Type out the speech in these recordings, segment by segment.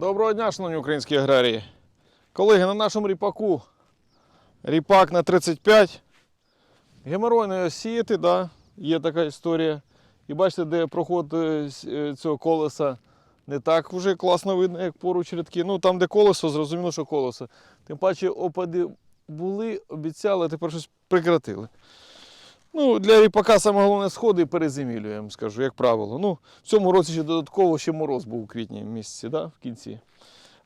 Доброго дня, шановні українські аграрії. Колеги, на нашому ріпаку ріпак на 35. Геморойно сіяти, да, є така історія. І бачите, де проход е, е, цього колеса не так вже класно видно, як поруч рядки. Ну там, де колесо, зрозуміло, що колесо. Тим паче опади були, обіцяли, а тепер щось прекратили. Ну, для ріпака саме головне сходи і перезимілю, я вам скажу, як правило. Ну, в цьому році ще додатково ще мороз був у квітні місяці, да, в кінці.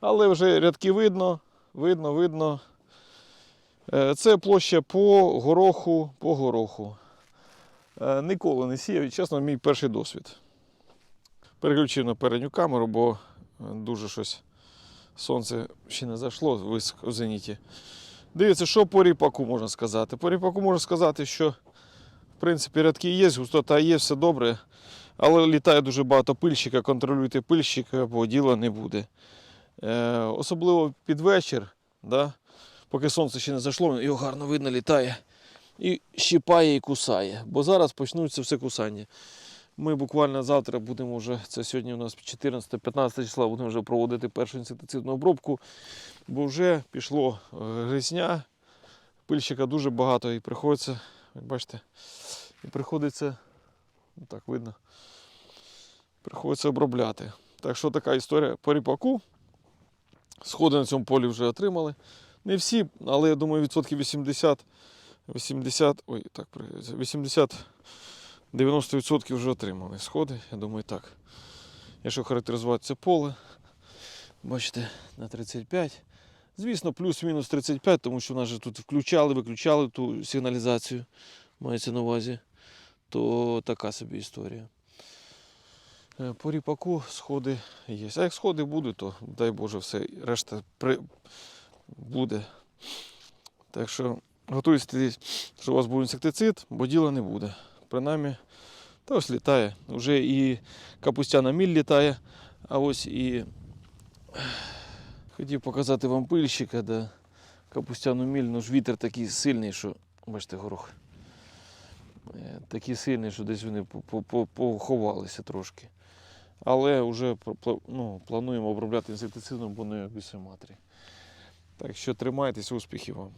Але вже рядки видно, видно, видно. Е, Це площа по гороху, по гороху. Е, Ніколи не сіяв, чесно, мій перший досвід. Переключив на передню камеру, бо е, дуже щось сонце ще не зайшло високо в зеніті. Дивіться, що по ріпаку можна сказати. По ріпаку можна сказати, що принципі рядки є, густота є, все добре. Але літає дуже багато пильщика, контролюйте пильщика, бо діла не буде. Е, особливо під вечір, да, поки сонце ще не зайшло, його гарно видно літає. І щипає і кусає. Бо зараз почнуться все кусання. Ми буквально завтра будемо вже, це сьогодні у нас 14-15 числа, будемо вже проводити першу інсектицидну обробку, бо вже пішло е, гризня, пильщика дуже багато і приходиться, бачите, і приходиться, ну так видно, приходиться обробляти. Так що така історія по ріпаку. Сходи на цьому полі вже отримали. Не всі, але я думаю, відсотків 80, 80, ой, так, 80, 90% вже отримали сходи. Я думаю, так. Якщо характеризувати це поле, бачите, на 35. Звісно, плюс-мінус 35, тому що в нас же тут включали, виключали ту сигналізацію, мається на увазі, то така собі історія. Е, По ріпаку сходи є. А як сходи будуть, то дай Боже, все, решта при... буде. Так що готуйтесь, що у вас був інсектицид, бо діла не буде. Принаймні, та ось літає. Вже і капустяна міль літає, а ось і хотів показати вам пильщика, да. капустяну міль, ну ж вітер такий сильний, що, бачите, горох. Е, Такий сильний, що десь вони по- по- по- поховалися трошки. Але вже ну, плануємо обробляти інсектицидом, бо не обіцяє. Так що тримайтесь, успіхів вам.